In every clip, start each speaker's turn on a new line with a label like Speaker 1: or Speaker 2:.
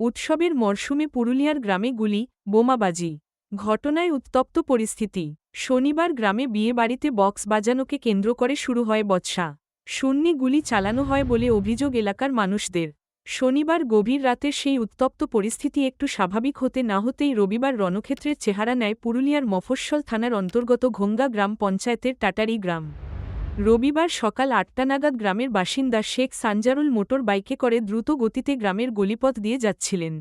Speaker 1: উৎসবের মরশুমে পুরুলিয়ার গ্রামে গুলি, বোমাবাজি, ঘটনায় উত্তপ্ত পরিস্থিতি। শনিবার গ্রামে বিয়েবাড়িতে বক্স বাজানোকে কেন্দ্র করে শুরু হয় বৎসা শূন্যে গুলি চালানো হয় বলে অভিযোগ এলাকার মানুষদের। শনিবার গভীর রাতের সেই উত্তপ্ত পরিস্থিতি একটু স্বাভাবিক হতে না হতেই রবিবার রণক্ষেত্রের চেহারা নেয় পুরুলিয়ার মফস্বল থানার অন্তর্গত ঘোঙ্গা গ্রাম পঞ্চায়েতের টাটারি গ্রাম। রবিবার সকাল আটটা নাগাদ গ্রামের বাসিন্দা শেখ সানজারুল মোটর বাইকে করে দ্রুত গতিতে গ্রামের গলিপথ দিয়ে যাচ্ছিলেন।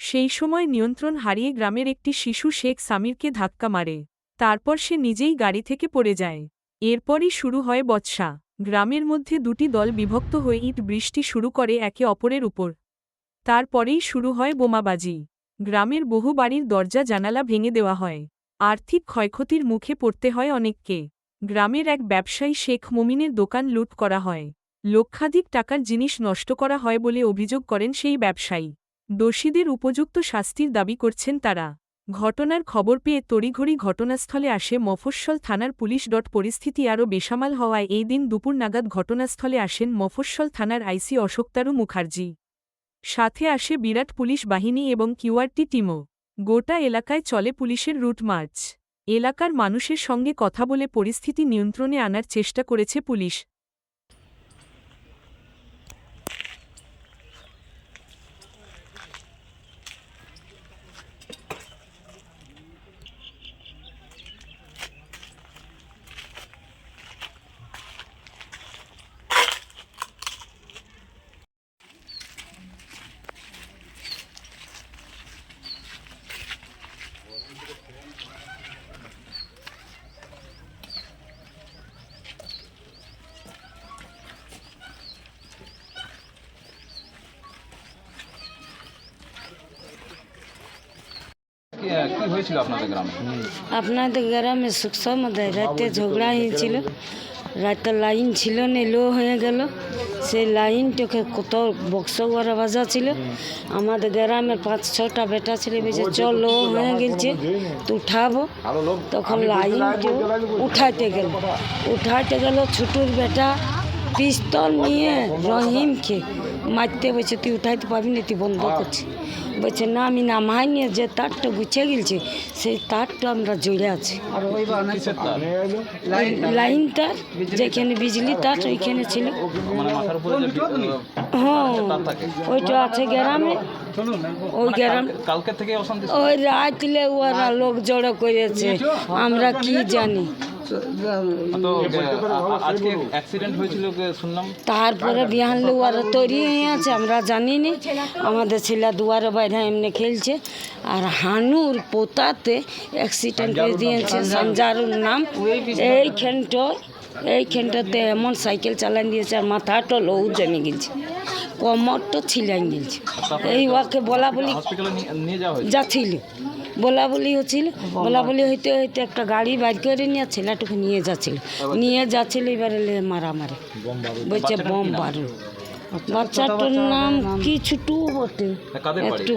Speaker 1: সেই সময় নিয়ন্ত্রণ হারিয়ে গ্রামের একটি শিশু শেখ সামিরকে ধাক্কা মারে। তারপর সে নিজেই গাড়ি থেকে পড়ে যায়। এরপরই শুরু হয় বৎসা গ্রামের মধ্যে দুটি দল বিভক্ত হয়ে ইট বৃষ্টি শুরু করে একে অপরের উপর। তারপরেই শুরু হয় বোমাবাজি। গ্রামের বহু বাড়ির দরজা জানালা ভেঙে দেওয়া হয়। আর্থিক ক্ষয়ক্ষতির মুখে পড়তে হয় অনেককে। গ্রামের এক ব্যবসায়ী শেখ মুমিনের দোকান লুট করা হয়। লক্ষাধিক টাকার জিনিস নষ্ট করা হয় বলে অভিযোগ করেন সেই ব্যবসায়ী। দোষীদের উপযুক্ত শাস্তির দাবি করছেন তারা। ঘটনার খবর পেয়ে তড়িঘড়ি ঘটনাস্থলে আসে মফস্বল থানার পুলিশ। ডট পরিস্থিতি আরও বেসামাল হওয়ায় এই দিন দুপুর নাগাদ ঘটনাস্থলে আসেন মফস্বল থানার আইসি অশোকতারু মুখার্জি। সাথে আসে বিরাট পুলিশ বাহিনী এবং কিউআরটি টিমও। গোটা এলাকায় চলে পুলিশের রুট মার্চ। এলাকার মানুষের সঙ্গে কথা বলে পরিস্থিতি নিয়ন্ত্রণে আনার চেষ্টা করেছে পুলিশ।
Speaker 2: কি হয়েছিল আপনাদের গ্রামে?
Speaker 3: আপনাদের গ্রামে সুখ মধ্যে রাতে ঝগড়া হয়েছিল। রাতে লাইন ছিল না লো হয়ে গেল। সেই লাইনটাকে কত বক্স ওরা বাজা ছিল। আমাদের গ্রামের পাঁচ ছটা বেটা ছিল বেশি চল লো হয়ে গেছে তো উঠাবো। তখন লাইন উঠাইতে গেল। উঠাইতে গেল ছোটুর বেটা পিস্তল নিয়ে রহিমকে মারতে বলছে তুই উঠাইতে পারবি না তুই বন্ধ করছি। বলছে না আমি নামাই নিয়ে যে তারটা গুছে গেছে সেই তারটা আমরা জুড়ে আছি। লাইন তার যেখানে বিজলি তার ওইখানে ছিল।
Speaker 2: মানে মাথার উপরে যে বি- আহ,
Speaker 3: হ্যাঁ ওইটা আছে গ্রামে। ওই গ্রাম
Speaker 2: কালকে- কালকে থেকে
Speaker 3: ওই রাতলে ওরা লোক জড়ো করেছে। আমরা কি জানি?
Speaker 2: তো আ- আ- আজকে অ্যাক্সিডেন্ট হয়েছিল কে শুনলাম?
Speaker 3: তারপরে বিহানলে ওরা তৈরি হয়ে আছে আমরা জানি না আমাদের ছেলে দুয়ারে বাইরে এমনি খেলছে আর হানুর পোতাতে অ্যাক্সিডেন্ট করে দিয়েছে সঞ্জারুর নাম। এইখানটা এইখানটাতে এমন সাইকেল চালান দিয়েছে আর মাথাটা লৌ জমে গেছে। কমরটা ছিলাইন গেছে এই ওকে বলা বলি যাচ্ছিল। বলা বলি হচ্ছিল। বলা বলি হইতে হইতে একটা গাড়ি বাইর করে নিয়ে ছেলেটুকু নিয়ে যাচ্ছিল। নিয়ে যাচ্ছিল এবারে লে মারামারি। বলছে বম বারু বাচ্চাটার নাম কি ছুটু বটে। একটু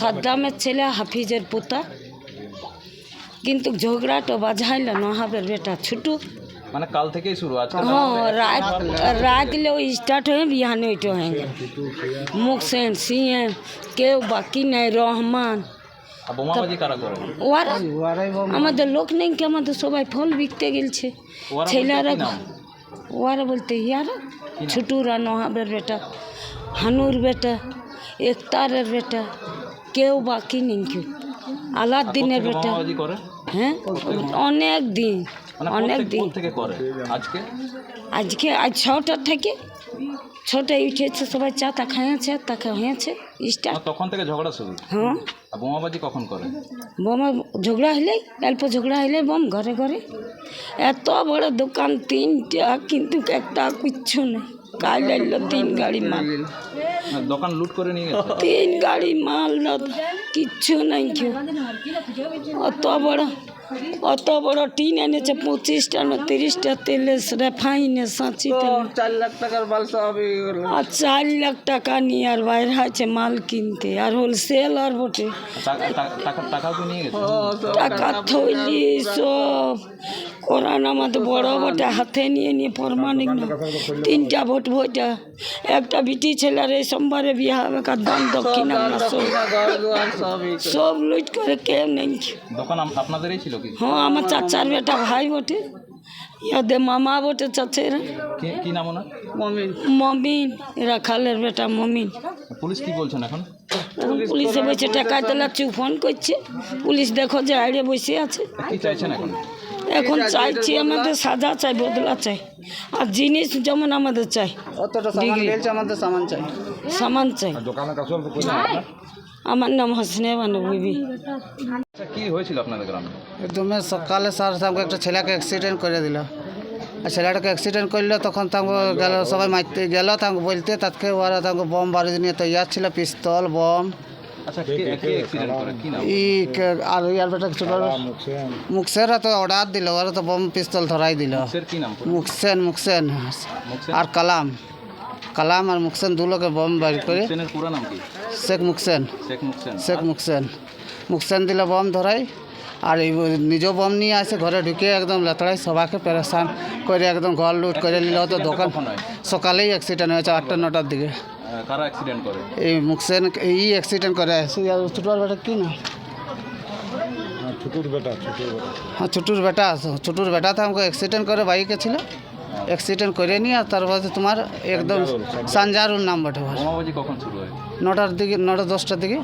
Speaker 3: সাদ্দামের ছেলে। হাফিজের পোতা। কিন্তু ঝগড়াটা বাজাইল নহাবের বেটা ছুটু।
Speaker 2: মানে কাল থেকেই শুরু আজকে
Speaker 3: হ্যাঁ রাত রাত লে ওই স্টার্ট হয়ে বিহানে ওইটা হয়ে গেল। মুখ সেন সিএ কেউ বাকি নাই রহমান।
Speaker 2: আর বোমাবাজি কারা করে?
Speaker 3: ওরা আমাদের লোক নেই কি? আমাদের সবাই ফল বিকতে গেলছে।
Speaker 2: ওরা বলতে
Speaker 3: ছেলেরা
Speaker 2: কি নাম?
Speaker 3: ওরা বলতে ইয়ারা? ছুটুরা নহাবের বেটা হানুর বেটা একতারের বেটা কেউ বাকি নেই কেউ আলাদিনের বেটা।
Speaker 2: বোমাবাজি করে?
Speaker 3: হ্যাঁ? অনেক দিন। অনেক
Speaker 2: প্রত্যেক-
Speaker 3: দিন।
Speaker 2: থেকে করে। আজকে?
Speaker 3: আজকে আজ ছটা থেকে। ছটায় উঠেছে সবাই চা তা খাইয়েছে তা
Speaker 2: আর তখন থেকে ঝগড়া শুরু?
Speaker 3: হ্যাঁ।
Speaker 2: বোমাবাজি কখন করে?
Speaker 3: বোমা ঝগড়া হলে অল্প ঝগড়া হলে বোম ঘরে ঘরে। এত বড় দোকান তিনটা কিন্তু একটা কিচ্ছু নেই। কাল এলো তিন গাড়ি মাল।
Speaker 2: দোকান লুট করে নিয়ে গেছে?
Speaker 3: তিন গাড়ি মাল কিচ্ছু নাই কেউ। অত বড় অত বড় টিন এনেছে পঁচিশটা না তিরিশটা তেলে রেফাইনে সাঁচি
Speaker 4: চার লাখ টাকার মাল হবে
Speaker 3: আর চার লাখ টাকা নিয়ে আর বাইরে আছে মাল কিনতে আর হোলসেল আর বটে।
Speaker 2: টাকা টাকা- টাকা তো নিয়ে
Speaker 3: টাকা থইলি সব। কোরআন আমাদের বড় বটে হাতে নিয়ে নিয়ে প্রমাণিক না। তিনটা ভোট ভোটা একটা বিটি ছেলের এই সোমবারে বিয়ে হবে কার দান দক্ষিণ আমরা সব সব লুট করে কেউ নেই।
Speaker 2: দোকান আপনাদেরই ছিল কি?
Speaker 3: হ্যাঁ আমার চাচার বেটা ভাই বটে ইয়াদে মামা বটে চাচেরা।
Speaker 2: কি- কি নাম ওনার?
Speaker 4: মমিন।
Speaker 3: মমিন এরা খালের বেটা মমিন।
Speaker 2: পুলিশ কি বলছেন এখন?
Speaker 3: এখন পুলিশে বসে টাকায় তোলা ফোন করছে। পুলিশ দেখো যে আইড়ে বসে আছে।
Speaker 2: কি চাইছেন এখন?
Speaker 3: এখন চাইছি আমাদের সাজা চাই বদলা চাই। আর জিনিস যেমন আমাদের চাই।
Speaker 4: অতটা সামান আমাদের সামান চাই।
Speaker 3: সামান চাই। আমার নাম হাসনে মানে বিবি।
Speaker 2: আচ্ছা কি হয়েছিল আপনাদের গ্রামে?
Speaker 4: একদমে সকালে স্যার তাকে একটা ছেলেকে অ্যাক্সিডেন্ট করে দিল। আর ছেলেটাকে অ্যাক্সিডেন্ট করল তখন তাকে গেল সবাই মারতে গেল তাকে বলতে তাকে ওরা তাকে বম বাড়ি নিয়ে তৈয়ার ছিল পিস্তল বম
Speaker 2: আচ্ছা কে কে অ্যাক্সিডেন্ট করে? কি নাম?
Speaker 4: ই কে- আর ইয়ার বেটা ছোট মুখসেরা তো অর্ডার দিল ওরা তো বম পিস্তল ধরাই দিল। মুখসেন মুখসেন
Speaker 2: মুখসেন
Speaker 4: আর কালাম। কালাম আর মুখসেন দু লোকে বম বাড়ি করে। শেখ মুখসেন
Speaker 2: শেখ মুখসেন
Speaker 4: মুখসেন মুখসেন দিলে বম ধরাই আর এই নিজেও বম নিয়ে আসে ঘরে ঢুকে একদম লেতড়াই সবাইকে পেরেশান করে একদম ঘর লুট করে নিল। তো দোকান সকালেই অ্যাক্সিডেন্ট হয়েছে আটটা নটার দিকে।
Speaker 2: কারা অ্যাক্সিডেন্ট করে?
Speaker 4: এই মুখসেন এই অ্যাক্সিডেন্ট করে। ছোটোর বেটা কি না? হ্যাঁ ছোটুর বেটা ছোটুর বেটা। তো আমাকে অ্যাক্সিডেন্ট করে বাইকে ছিল। অ্যাক্সিডেন্ট করে নিয়ে আর তারপরে তোমার একদম সানজারুর নাম বটে
Speaker 2: কখন শুরু হয়?
Speaker 4: নটার দিকে নটা দশটার দিকে।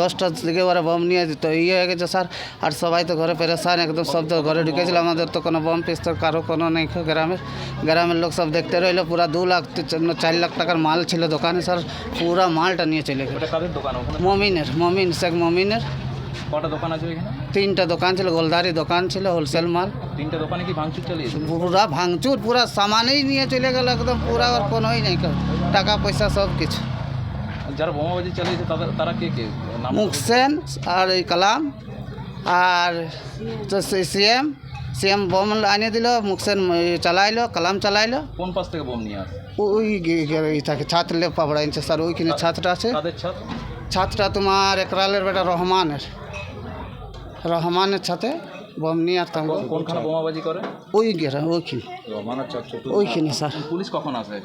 Speaker 4: দশটার দিকে। ওরা বম নিয়ে যেত। ইয়ে হয়ে গেছে স্যার। আর সবাই তো ঘরে পেরেশান একদম সব তো ঘরে ঢুকেছিল। আমাদের তো কোনো বম পিস্তল কারও কোনো নেই। গ্রামের গ্রামের লোক সব দেখতে রইল। পুরা দু লাখ চার লাখ টাকার মাল ছিল দোকানে স্যার। পুরা মালটা নিয়ে চলে গেল। মমিনের মমিন শেখ মমিনের।
Speaker 2: কটা দোকান আছে এখানে
Speaker 4: তিনটা দোকান ছিল গোলদারি দোকান ছিল হোলসেল মাল।
Speaker 2: তিনটা দোকানে কি ভাঙচুর চালিয়েছে?
Speaker 4: পুরা ভাঙচুর পুরা সামানেই নিয়ে চলে গেল একদম পুরা আর কোনোই নেই টাকা পয়সা সব কিছু।
Speaker 2: যারা বোমাবাজি চালিয়েছে তাদের তারা কে কে?
Speaker 4: মুখসেন আর এই কালাম আর সিএম সিএম বম আনে দিল মুখসেন চালাইলো কালাম চালাইলো।
Speaker 2: কোন পাশ থেকে বোম নিয়ে আসে?
Speaker 4: ওই গে- গে- ই থাকে ছাত্র স্যার ওইখানে ছাত্রটা আছে।
Speaker 2: ছাদ?
Speaker 4: ছাত্রটা তোমার একরালের বেটা রহমানের। রহমানের সাথে বম নিয়ে আর
Speaker 2: কোনখানে বোমাবাজি করে?
Speaker 4: ওই গেরা ওইখানে ওইখানে স্যার।
Speaker 2: পুলিশ কখন আসে?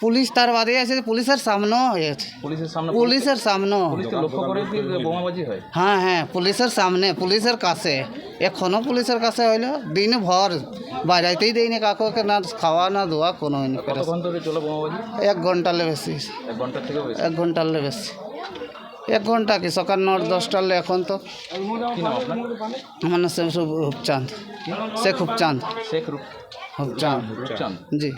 Speaker 4: পুলিশ তার বাদে আছে পুলিশের সামনেও হয়েছে
Speaker 2: পুলিশের সামনে
Speaker 4: পুলিশের সামনেও।
Speaker 2: লক্ষ্য করে বোমাবাজি হয়?
Speaker 4: হ্যাঁ হ্যাঁ পুলিশের সামনে পুলিশের কাছে। এখনও পুলিশের কাছে হইল দিন ভর বাজাইতেই দেয়নি কাকুকে না খাওয়া না ধোয়া কোনো হয়নি এক ঘন্টালে বেশি।
Speaker 2: এক ঘণ্টার থেকেও বেশি।
Speaker 4: এক ঘন্টালে বেশি। এক ঘণ্টা কি? সকাল নট দশটার এখন তো।
Speaker 2: মানে সে খুব
Speaker 4: আমার নাম শেখ
Speaker 2: রূপচাঁদ।
Speaker 4: জি।